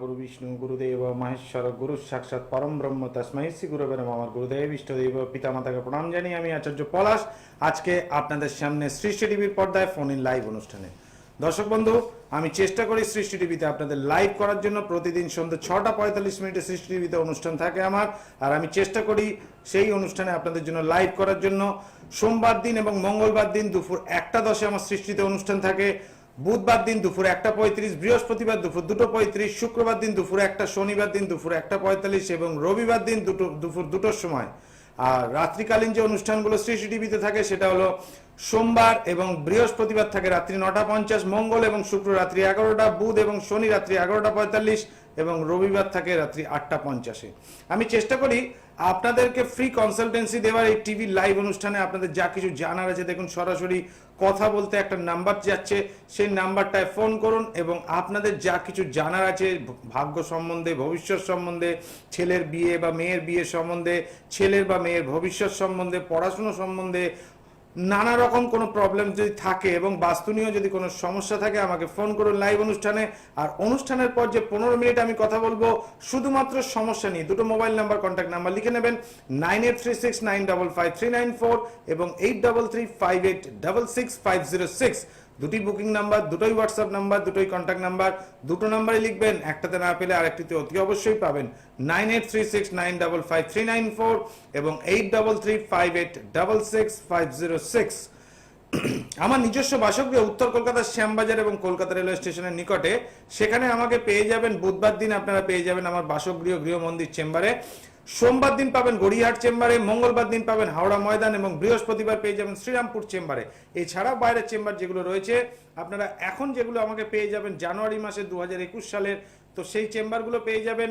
গুরু বিষ্ণু গুরুদেব মহেশ্বর গুরু সাক্ষাৎ পরম ব্রহ্ম তসমৈ শ্রী গুরুবে নমঃ। আমার গুরুদেব ইষ্টদেব পিতামাতাকে প্রণাম জানিয়ে আমি আচার্য পলাশ আজকে আপনাদের সামনে সৃষ্টি টিভির পর্দায় ফোন ইন লাইভ অনুষ্ঠানে। দর্শক বন্ধু, আমি চেষ্টা করি সৃষ্টি টিভিতে আপনাদের লাইভ করার জন্য। প্রতিদিন সন্ধ্যে ছটা পঁয়তাল্লিশ মিনিটে সৃষ্টি টিভিতে অনুষ্ঠান থাকে আমার। আর আমি চেষ্টা করি সেই অনুষ্ঠানে আপনাদের জন্য লাইভ করার জন্য। সোমবার দিন এবং মঙ্গলবার দিন দুপুর একটা দশে আমার সৃষ্টিতে অনুষ্ঠান থাকে। বুধবার দিন দুপুর একটা পঁয়ত্রিশ, বৃহস্পতিবার দুপুর দুটো পঁয়ত্রিশ, শুক্রবার দিন দুপুর একটা, শনিবার দিন দুপুর একটা পঁয়তাল্লিশ এবং রবিবার দিন দুটো, দুপুর দুটোর সময়। আর রাত্রিকালীন যে অনুষ্ঠানগুলো সিসিটিভিতে থাকে সেটা হলো সোমবার এবং বৃহস্পতিবার থাকে রাত্রি নটা পঞ্চাশ, মঙ্গল এবং শুক্র রাত্রি এগারোটা, বুধ এবং শনি রাত্রি এগারোটা পঁয়তাল্লিশ এবং রবিবার থাকে রাত্রি আটটা পঞ্চাশে। আমি চেষ্টা করি আপনাদেরকে ফ্রি কনসালটেন্সি দেওয়ার এই টিভি লাইভ অনুষ্ঠানে আপনাদের যা কিছু জানার আছে, দেখুন সরাসরি কথা বলতে একটা নাম্বার যাচ্ছে, সেই নাম্বারটায় ফোন করুন এবং আপনাদের যা কিছু জানার আছে, ভাগ্য সম্বন্ধে, ভবিষ্যৎ সম্বন্ধে, ছেলের বিয়ে বা মেয়ের বিয়ে সম্বন্ধে, ছেলের বা মেয়ের ভবিষ্যৎ সম্বন্ধে, পড়াশুনো সম্বন্ধে নানা রকম কোনো প্রবলেম যদি থাকে এবং বাস্তু নিয়েও যদি কোনো সমস্যা থাকে, আমাকে ফোন করুন লাইভ অনুষ্ঠানে। আর অনুষ্ঠানের পর যে পনেরো মিনিট আমি কথা বলব, শুধুমাত্র সমস্যা নিয়ে, দুটো মোবাইল নাম্বার কন্ট্যাক্ট নাম্বার লিখে নেবেন nine eight three six nine double five three nine four এবং eight double three five eight double six five zero six দুটি বুকিং নাম্বার দুটোই হোয়াটসঅ্যাপ নাম্বার দুটোই কন্ট্যাক্ট নাম্বার দুটো নাম্বারই লিখবেন, একটাতে না পেলে আরেকটিতে অতি অবশ্যই পাবেন। Nine eight three six nine double five three nine four এবং eight double three five eight double six five zero six. আমার নিজস্ব বাসগৃহ উত্তর কলকাতার শ্যামবাজার এবং কলকাতা রেলওয়ে স্টেশনের নিকটে। সেখানে আমাকে পেয়ে যাবেন, বুধবার দিন আপনারা পেয়ে যাবেন আমার বাসগৃহ গৃহমন্দির চেম্বারে। সোমবার দিন পাবেন গড়িয়াহাট চেম্বারে, মঙ্গলবার দিন পাবেন হাওড়া ময়দান এবং বৃহস্পতিবার পেয়ে যাবেন শ্রীরামপুর চেম্বারে। এছাড়াও বাইরের চেম্বার যেগুলো রয়েছে, আপনারা এখন যেগুলো আমাকে পেয়ে যাবেন জানুয়ারি মাসে দু হাজার একুশ সালের, তো সেই চেম্বারগুলো পেয়ে যাবেন।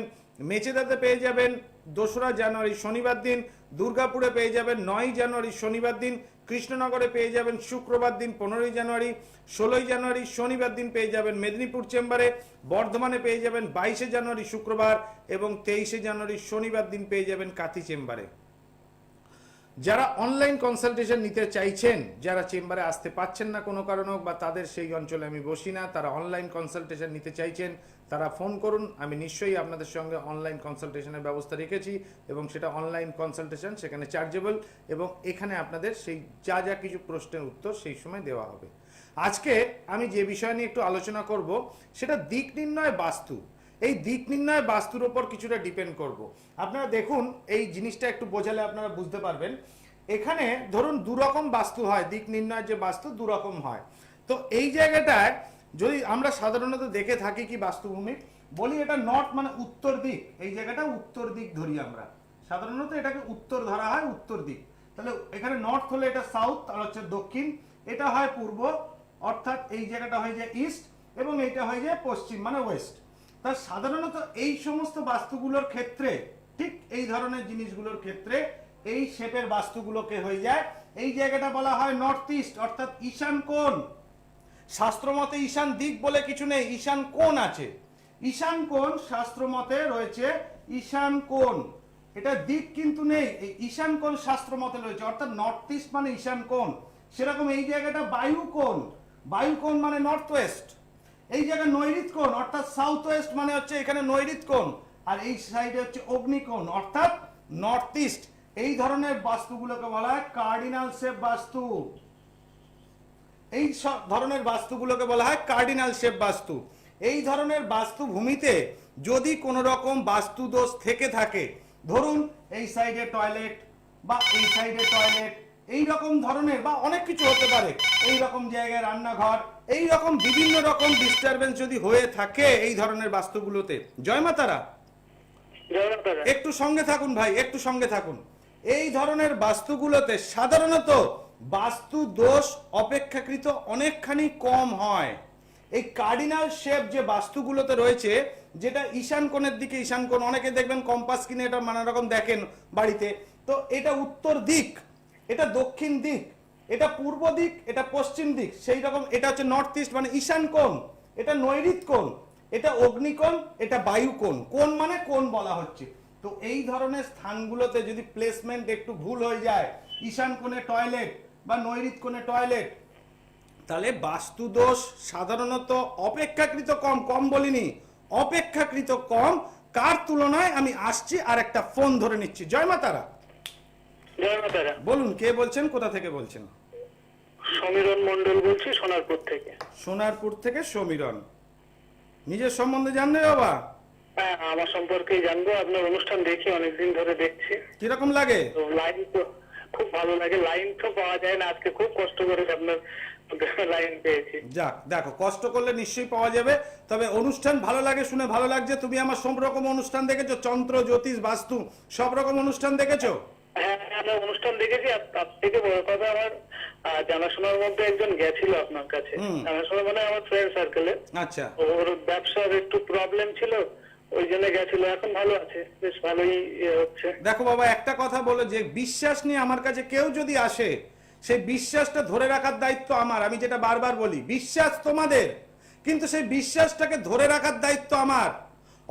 মেচেদাতে পেয়ে যাবেন দোসরা জানুয়ারি শনিবার দিন দুর্গাপুরে পেয়ে যাবেন নয়ই জানুয়ারি শনিবার দিন, কৃষ্ণনগরে পেয়ে যাবেন শুক্রবার দিন পনেরোই জানুয়ারি, ষোলোই জানুয়ারি শনিবার দিন পেয়ে যাবেন মেদিনীপুর চেম্বারে, বর্ধমানে পেয়ে যাবেন বাইশে জানুয়ারি শুক্রবার এবং তেইশে জানুয়ারি শনিবার দিন পেয়ে যাবেন কাতি চেম্বারে। যারা অনলাইন কনসালটেশন নিতে চাইছেন, যারা চেম্বারে আসতে পাচ্ছেন না কোনো কারণে হোক বা তাদের সেই অঞ্চলে আমি বসি না, তারা অনলাইন কনসালটেশন নিতে চাইছেন, তারা ফোন করুন, আমি নিশ্চয়ই আপনাদের সঙ্গে অনলাইন কনসালটেশনের ব্যবস্থা রেখেছি এবং সেটা অনলাইন কনসালটেশন সেখানে চার্জেবল এবং এখানে আপনাদের সেই যা যা কিছু প্রশ্নের উত্তর সেই সময় দেওয়া হবে। আজকে আমি যে বিষয় নিয়ে একটু আলোচনা করব, সেটা দিক নির্ণয় বাস্তু। এই দিক নির্ণয় বাস্তুর ওপর কিছুটা ডিপেন্ড করব। আপনারা দেখুন, এই জিনিসটা একটু বোঝালে আপনারা বুঝতে পারবেন। এখানে ধরুন দু রকম বাস্তু হয়, দিক নির্ণয়ের যে বাস্তু দু রকম হয়। তো এই জায়গাটায় যদি আমরা সাধারণত দেখে থাকি কি বাস্তুভূমি, বলি এটা নর্থ মানে উত্তর দিক। এই জায়গাটা উত্তর দিক ধরি আমরা। সাধারণত এটাকে উত্তর ধরা হয় উত্তর দিক। তাহলে এখানে নর্থ হলে এটা সাউথ আর হচ্ছে দক্ষিণ। এটা হয় পূর্ব, অর্থাৎ এই জায়গাটা হয়ে যায় ইস্ট এবং এটা হয়ে যায় পশ্চিম মানে ওয়েস্ট তা সাধারণত এই সমস্ত বাস্তুগুলোর ক্ষেত্রে, ঠিক এই ধরনের জিনিসগুলোর ক্ষেত্রে এই শেপের বাস্তুগুলোকে হয়ে যায়? এই জায়গাটা বলা হয় নর্থ ইস্ট অর্থাৎ ঈশান কোণ। শাস্ত্রমতে ঈশান দিক বলে কিছু নেই, ঈশান কোণ আছে। ঈশান কোণ শাস্ত্রমতে রয়েছে ঈশান কোণ। এটা দিক কিন্তু নেই, এই ঈশান কোণ শাস্ত্রমতে রয়েছে, অর্থাৎ নর্থ ইস্ট মানে ঈশান কোণ। সেরকম এই জায়গাটা বায়ু কোণ। বায়ু কোণ মানে নর্থ ওয়েস্ট এই জায়গায় নৈরিত কোণ, অর্থাৎ সাউথ ওয়েস্ট মানে হচ্ছে এখানে নৈরিত কোণ, আর এই সাইডে হচ্ছে অগ্নিকোণ, অর্থাৎ নর্থ ইস্ট এই ধরনের বাস্তুগুলোকে বলা হয় কার্ডিনাল শেপ বাস্তু। এই সব ধরনের বাস্তুগুলোকে বলা হয় কার্ডিনাল শেপ বাস্তু। এই ধরনের বাস্তু ভূমিতে যদি কোনো রকম বাস্তু দোষ থেকে থাকে, ধরুন এই সাইডে টয়লেট বা এই সাইডে টয়লেট এই রকম ধরনের বা অনেক কিছু হতে পারে। এই রকম জায়গায় রান্নাঘর এই রকম বিভিন্ন রকম ডিস্টারবেন্স যদি হয়ে থাকে এই ধরনের বাস্তুগুলোতে। জয় মাতারা একটু সঙ্গে থাকুন ভাই একটু সঙ্গে থাকুন। এই ধরনের বাস্তুগুলোতে সাধারণত বাস্তু দোষ অপেক্ষাকৃত অনেকখানি কম হয়। এই কার্ডিনাল শেপ যে বাস্তুগুলোতে রয়েছে যেটা ঈশান কোণের দিকে ঈশান কোণ অনেকে দেখবেন কম্পাস কিনে এটা নানা রকম দেখেন বাড়িতে। তো এটা উত্তর দিক। এটা দক্ষিণ দিক, এটা পূর্ব দিক, এটা পশ্চিম দিক, সেই রকম এটা হচ্ছে নর্থ ইস্ট মানে ঈশান কোণ, এটা নৈরিত কোণ, এটা অগ্নিকোণ, এটা বায়ু কোণ কোণ মানে কোণ বলা হচ্ছে। তো এই ধরনের স্থানগুলোতে যদি প্লেসমেন্ট একটু ভুল হয়ে যায়, ঈশান কোণে টয়লেট বা নৈরিত কোণে টয়লেট তাহলে বাস্তুদোষ সাধারণত অপেক্ষাকৃত কম কম বলিনি, অপেক্ষাকৃত কম। কার তুলনায় আমি আসছি আর একটা ফোন ধরে নিচ্ছি। জয় মা তারা জয় মা তারা বলুন কে বলছেন? কোথা থেকে বলছেন? সমীরণ মন্ডল বলছি সোনারপুর থেকে। সোনারপুর থেকে সমীরণ। নিজের সম্বন্ধে জানবে বাবা? হ্যাঁ আমার সম্পর্কেই জানব। আপনার অনুষ্ঠান দেখি অনেকদিন ধরে দেখছি। কীরকম লাগে? লাইন তো খুব ভালো লাগে। লাইন তো পাওয়া যায় না। আজকে খুব কষ্ট করে আপনার লাইন পেয়েছি। যাক দেখো কষ্ট করলে নিশ্চয়ই পাওয়া যাবে। তবে অনুষ্ঠান ভালো লাগে শুনে ভালো লাগছে। তুমি আমার সব রকম অনুষ্ঠান দেখেছ। চন্দ্র জ্যোতিষ বাস্তু সব রকম অনুষ্ঠান দেখেছ? হ্যাঁ আমরা অনুষ্ঠান দেখেছি তার থেকে বড় কথা আমার জানাশোনার মধ্যে একজন গেছিল আপনার কাছে। জানাশোনা মানে আমার ফ্রেন্ড সার্কেলে আচ্ছা। ওর ব্যবসার একটু প্রবলেম ছিল ওই জন্য গেছিল এখন ভালো আছে বেশ ভালোই হচ্ছে। দেখো বাবা একটা কথা বলো যে বিশ্বাস নিয়ে আমার কাছে কেউ যদি আসে সেই বিশ্বাসটা ধরে রাখার দায়িত্ব আমার। আমি যেটা বারবার বলি বিশ্বাস তোমাদের কিন্তু সেই বিশ্বাসটাকে ধরে রাখার দায়িত্ব আমার।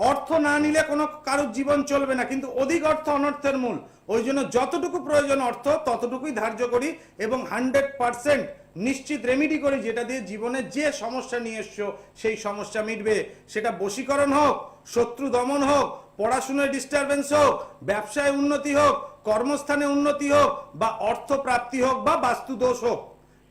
অর্থ না নিলে কোনো কারোর জীবন চলবে না। কিন্তু অধিক অর্থ অনর্থের মূল। ওই জন্য যতটুকু প্রয়োজন অর্থ, ততটুকুই ধার্য করি এবং হান্ড্রেড পার্সেন্ট নিশ্চিত রেমিডি করি যেটা দিয়ে জীবনে যে সমস্যা নিয়ে এসছো, সেই সমস্যা মিটবে। সেটা বশীকরণ হোক, শত্রু দমন হোক, পড়াশোনায় ডিস্টারবেন্স হোক, ব্যবসায় উন্নতি হোক, কর্মস্থানে উন্নতি হোক, বা অর্থ প্রাপ্তি হোক বা বাস্তু দোষ হোক।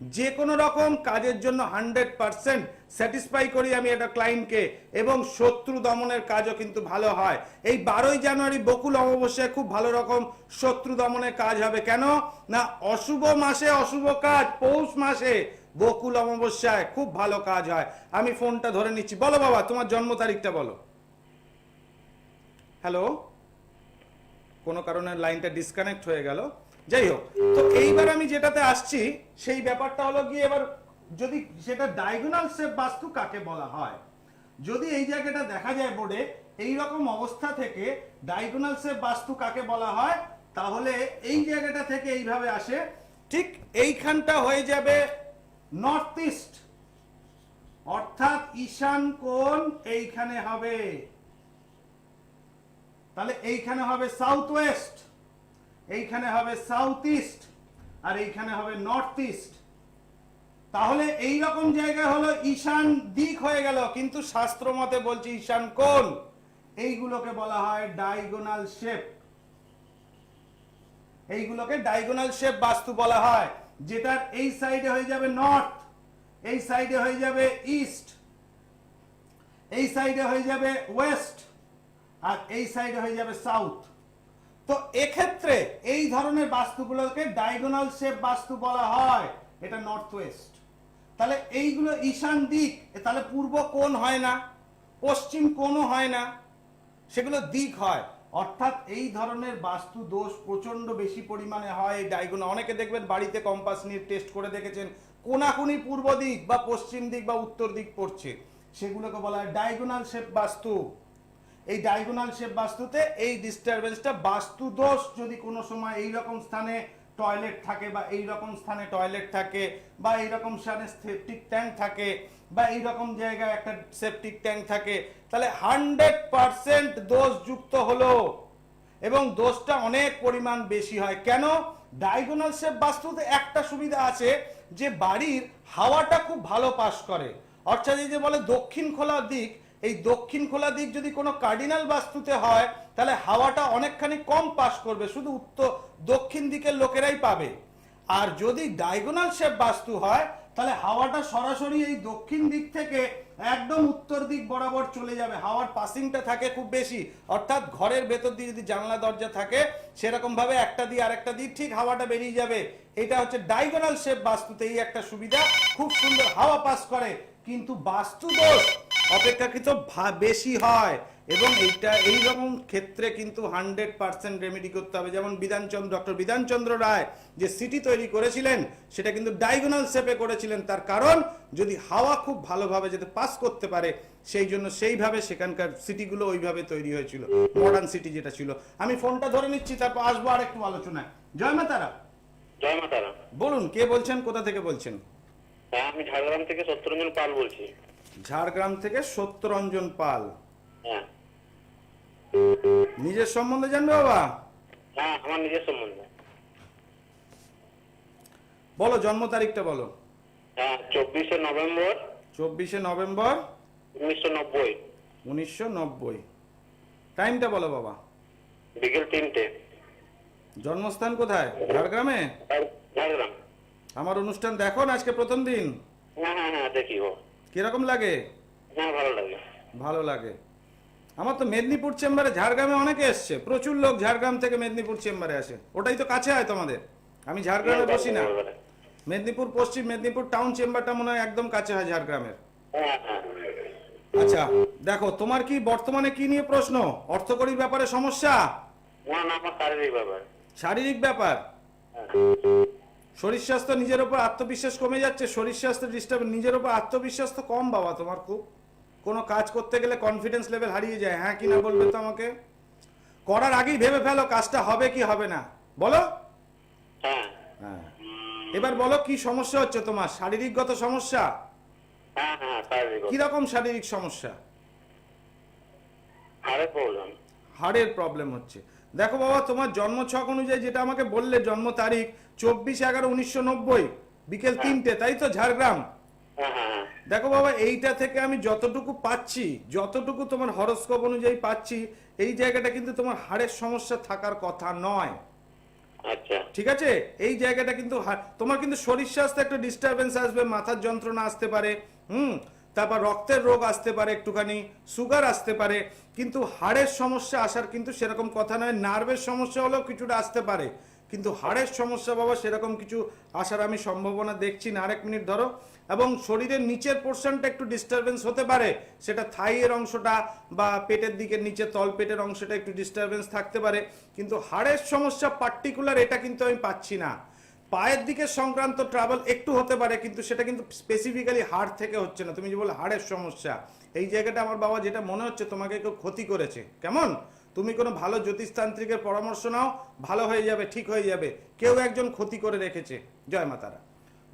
যে কোনো রকম কাজের জন্য হান্ড্রেড পার্সেন্ট স্যাটিসফাই করি আমি একটা ক্লায়েন্টকে, এবং শত্রু দমনের কাজও কিন্তু ভালো হয়। এই বারোই জানুয়ারি বকুল অমাবস্যায় খুব ভালো রকম শত্রু দমনের কাজ হবে। কেন? না, অশুভ মাসে অশুভ কাজ, পৌষ মাসে বকুল অমাবস্যায় খুব ভালো কাজ হয়। আমি ফোনটা ধরে নিচ্ছি। বলো বাবা, তোমার জন্ম তারিখটা বলো। হ্যালো? কোনো কারণে লাইনটা ডিসকানেক্ট হয়ে গেল। যাই হোক, তো এইবার আমি যেটাতে আসছি, সেই ব্যাপারটা হলো গিয়ে এবার যদি সেটা ডায়াগোনাল শেপ বাস্তু কাকে বলা হয়, যদি এই জায়গাটা দেখা যায় বোর্ডে এই রকম অবস্থা থেকে ডায়াগোনাল শেপ বাস্তু কাকে বলা হয়, তাহলে এই জায়গাটা থেকে এইভাবে আসে, ঠিক এইখানটা হয়ে যাবে নর্থ ইস্ট অর্থাৎ ঈশান কোণ এইখানে হবে। তাহলে এইখানে হবে সাউথ ওয়েস্ট এইখানে হবে সাউথ ইস্ট আর এইখানে হবে নর্থ ইস্ট তাহলে এই রকম জায়গা হলো ঈশান দিক হয়ে গেল, কিন্তু শাস্ত্র মতে বলছে ঈশান কোন এইগুলোকে বলা হয় ডায়গোনাল শেপ এইগুলোকে ডায়াগোনাল শেপ বাস্তু বলা হয়, যেটার এই সাইডে হয়ে যাবে নর্থ এই সাইডে হয়ে যাবে ইস্ট এই সাইডে হয়ে যাবে ওয়েস্ট আর এই সাইডে হয়ে যাবে সাউথ তো এক্ষেত্রে এই ধরনের বাস্তুগুলোকে ডায়াগোনাল শেপ বাস্তু বলা হয়। এটা নর্থ ওয়েস্ট তাহলে এইগুলো ঈশান দিক তাহলে পূর্ব কোণ হয় না, পশ্চিম কোণও হয় না, সেগুলো দিক হয়। অর্থাৎ এই ধরনের বাস্তু দোষ প্রচণ্ড বেশি পরিমাণে হয় এই অনেকে দেখবেন বাড়িতে কম্পাস নিয়ে টেস্ট করে দেখেছেন, কোনাকুনি পূর্ব দিক বা পশ্চিম দিক বা উত্তর দিক পড়ছে। সেগুলোকে বলা হয় ডায়গোনাল শেপ বাস্তু। এই ডায়াগোনাল শেপ বাস্তুতে এই ডিস্টারবেন্সটা বাস্তু দোষ যদি কোনো সময় এই রকম স্থানে টয়লেট থাকে বা এই রকম স্থানে টয়লেট থাকে বা এই রকম স্থানে সেপটিক ট্যাঙ্ক থাকে বা এই রকম জায়গায় একটা সেপটিক ট্যাঙ্ক থাকে, তাহলে হান্ড্রেড পার্সেন্ট দোষ যুক্ত হলো। এবং দোষটা অনেক পরিমাণ বেশি হয়। কেন? ডায়াগোনাল শেপ বাস্তুতে একটা সুবিধা আছে যে বাড়ির হাওয়াটা খুব ভালো পাস করে। অর্থাৎ এই যে বলে দক্ষিণ খোলা দিক এই দক্ষিণ খোলা দিক যদি কোনো কার্ডিনাল বাস্তুতে হয়, তাহলে হাওয়াটা অনেকখানি কম পাস করবে, শুধু উত্তর দক্ষিণ দিকের লোকেরাই পাবে। আর যদি ডায়াগোনাল শেপ বাস্তু হয়, তাহলে হাওয়াটা সরাসরি এই দক্ষিণ দিক থেকে একদম উত্তর দিক বরাবর চলে যাবে। হাওয়ার পাসিংটা থাকে খুব বেশি। অর্থাৎ ঘরের ভেতর দিয়ে যদি জানলা, দরজা থাকে, সেরকমভাবে একটা দিয়ে আরেকটা দিয়ে ঠিক হাওয়াটা বেরিয়ে যাবে। এটা হচ্ছে ডায়াগোনাল শেপ বাস্তুতে এই একটা সুবিধা। খুব সুন্দর হাওয়া পাস করে। কিন্তু বাস্তু দোষ অপেক্ষাকৃত বেশি হয়। এবং এইটা এই রকম ক্ষেত্রে কিন্তু হান্ড্রেড পার্সেন্ট রেমেডি করতে হবে। যেমন বিধানচন্দ্র ডক্টর বিধানচন্দ্র রায় যে সিটি তৈরি করেছিলেন সেটা কিন্তু ডায়াগোনাল শেপে করেছিলেন। তার কারণ যদি হাওয়া খুব ভালোভাবে যাতে পাস করতে পারে সেই জন্য সেইভাবে সেখানকার সিটিগুলো ওইভাবে তৈরি হয়েছিল। মডার্ন সিটি যেটা ছিল। আমি ফোনটা ধরে নিচ্ছি তারপর আসব আর একটু আলোচনায়। জয় মা তারা। জয় মা তারা। বলুন কে বলছেন কোথা থেকে বলছেন? হ্যাঁ আমি ঝাড়গ্রাম থেকে সত্যরঞ্জন পাল বলছি। ঝাড়গ্রাম থেকে সত্যরঞ্জন পাল। হ্যাঁ। নিজের সম্বন্ধে জানবে বাবা? হ্যাঁ আমার নিজের সম্বন্ধে। বলো জন্ম তারিখটা বলো। হ্যাঁ চব্বিশে নভেম্বর। চব্বিশে নভেম্বর। উনিশশো নব্বই। উনিশশো নব্বই। টাইমটা বলো বাবা। বিকেল তিনটে। জন্মস্থান কোথায়? ঝাড়গ্রামে? ঝাড়গ্রাম। আমার অনুষ্ঠান দেখো না আজকে প্রথম দিন। হ্যাঁ হ্যাঁ হ্যাঁ দেখি কীরকম লাগে? হ্যাঁ ভালো লাগে। ভালো লাগে। আমার তো মেদিনীপুর চেম্বারে ঝাড়গ্রামে অনেকে এসছে প্রচুর লোক ঝাড়গ্রাম থেকে মেদিনীপুর চেম্বারে আসে। ওটাই তো কাছে হয় তোমাদের? আমি ঝাড়গ্রামে বসি না। মেদিনীপুর পশ্চিম মেদিনীপুর টাউন চেম্বারটা মনে হয় একদম কাছে হয় ঝাড়গ্রামের। হ্যাঁ হ্যাঁ। আচ্ছা দেখো তোমার কি বর্তমানে কি নিয়ে প্রশ্ন? অর্থকরীর ব্যাপারে সমস্যা? না না আমার শারীরিক ব্যাপার। শারীরিক ব্যাপার? হ্যাঁ। শরীর স্বাস্থ্য নিজের উপর আত্মবিশ্বাস কমে যাচ্ছে শরীর স্বাস্থ্য ডিস্টার্ব নিজের উপর আত্মবিশ্বাস তো কম বাবা তোমার খুব কোনো কাজ করতে গেলে কনফিডেন্স লেভেল হারিয়ে যায় হ্যাঁ কি না বলবে তো আমাকে করার আগেই ভেবে ফেলো কাজটা হবে কি হবে না বলো? হ্যাঁ। হ্যাঁ। এবার বলো কি সমস্যা হচ্ছে তোমার শারীরিকগত সমস্যা? হ্যাঁ হ্যাঁ শারীরিক কি রকম শারীরিক সমস্যা? হাড়ের প্রবলেম হাড়ের প্রবলেম হচ্ছে। দেখো বাবা তোমার জন্ম ছক অনুযায়ী যেটা আমাকে বললে জন্ম তারিখ চব্বিশ এগারো উনিশশো নব্বই বিকেল তিনটে তাই তো? ঝাড়গ্রাম? হ্যাঁ হ্যাঁ হ্যাঁ। দেখো বাবা এইটা থেকে আমি যতটুকু পাচ্ছি যতটুকু তোমার হরস্কোপ অনুযায়ী পাচ্ছি এই জায়গাটা কিন্তু তোমার হাড়ের সমস্যা থাকার কথা নয়। আচ্ছা। ঠিক আছে? এই জায়গাটা কিন্তু তোমার কিন্তু শরীর স্বাস্থ্যে একটু ডিস্টারবেন্স আসবে মাথার যন্ত্রণা আসতে পারে হুম? তারপর রক্তের রোগ আসতে পারে, একটুখানি সুগার আসতে পারে, কিন্তু হাড়ের সমস্যা আসার কিন্তু সেরকম কথা নয় নার্ভের সমস্যা হলেও কিছুটা আসতে পারে। কিন্তু হাড়ের সমস্যা বাবা, সেরকম কিছু আসার আমি সম্ভাবনা দেখছি না। আরেক মিনিট ধরো। এবং শরীরের নিচের পোর্শনটা একটু ডিস্টারবেন্স হতে পারে। সেটা থাইয়ের অংশটা বা পেটের দিকে নিচে তল পেটের অংশটা একটু ডিস্টারবেন্স থাকতে পারে। কিন্তু হাড়ের সমস্যা পার্টিকুলার এটা কিন্তু আমি পাচ্ছি না। পায়ের দিকে সংক্রান্ত ট্রাভেল একটু হতে পারে, কিন্তু সেটা কিন্তু স্পেসিফিক্যালি হাড় থেকে হচ্ছে না। তুমি যে বলে হাড়ের সমস্যা, এই জায়গাটা আমার বাবা যেটা মনে হচ্ছে তোমাকে কেউ ক্ষতি করেছে। কেমন? তুমি কোনো ভালো জ্যোতিষতান্ত্রিকের পরামর্শ নাও, ভালো হয়ে যাবে, ঠিক হয়ে যাবে। কেউ একজন ক্ষতি করে রেখেছে। জয় মাতারা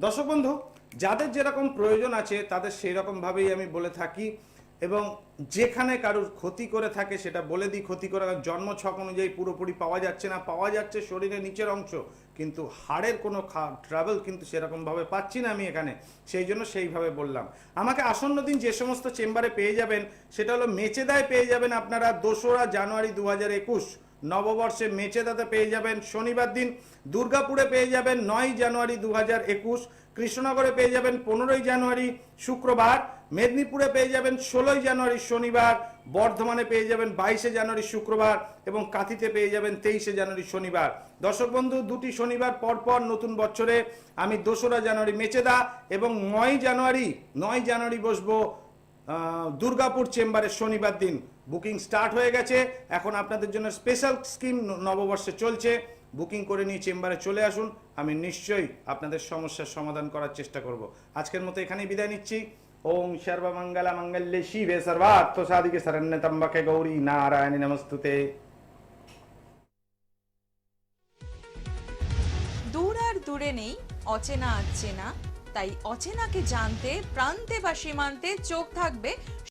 দর্শক বন্ধু, যাদের যেরকম প্রয়োজন আছে, তাদের সেই রকমভাবেই আমি বলে থাকি। এবং যেখানে কারুর ক্ষতি করে থাকে সেটা বলে দিই ক্ষতি করে জন্ম ছক অনুযায়ী পুরোপুরি পাওয়া যাচ্ছে না। পাওয়া যাচ্ছে শরীরের নিচের অংশ। কিন্তু হাড়ের কোনো খা ট্রাভেল কিন্তু সেরকমভাবে পাচ্ছি না আমি এখানে। সেই জন্য সেইভাবে বললাম। আমাকে আসন্ন দিন যে সমস্ত চেম্বারে পেয়ে যাবেন, সেটা হলো মেচেদায় পেয়ে যাবেন আপনারা দোসরা জানুয়ারি দু হাজার একুশ। নববর্ষে মেচেদাতে পেয়ে যাবেন শনিবার দিন। দুর্গাপুরে পেয়ে যাবেন নয় জানুয়ারি দু হাজার একুশ। কৃষ্ণনগরে পেয়ে যাবেন পনেরোই জানুয়ারি শুক্রবার। মেদিনীপুরে পেয়ে যাবেন ষোলোই জানুয়ারি শনিবার, বর্ধমানে পেয়ে যাবেন বাইশে জানুয়ারি শুক্রবার এবং কাঁথিতে পেয়ে যাবেন তেইশে জানুয়ারি শনিবার। দর্শক বন্ধু, দুটি শনিবার পরপর নতুন বছরে আমি দোসরা জানুয়ারি মেচেদা এবং নয় জানুয়ারি নয় জানুয়ারি বসবো দুর্গাপুর চেম্বারে শনিবার দিন। বুকিং স্টার্ট হয়ে গেছে। এখন আপনাদের জন্য স্পেশাল স্কিম নববর্ষে চলছে। বুকিং করে নিয়ে চেম্বারে চলে আসুন। আমি নিশ্চয়ই আপনাদের সমস্যার সমাধান করার চেষ্টা করব। আজকের মতো এখানেই বিদায় নিচ্ছি। সর্বমঙ্গলা মঙ্গল্যে শিবে সর্বার্থ সাধিকে শরণ্য তম্বকে গৌরী নারায়ণী নমস্তুতে দূর আর দূরে নেই অচেনা আচেনা তাই অচেনাকে জানতে প্রান্তে বা সীমান্তে চোখ থাকবে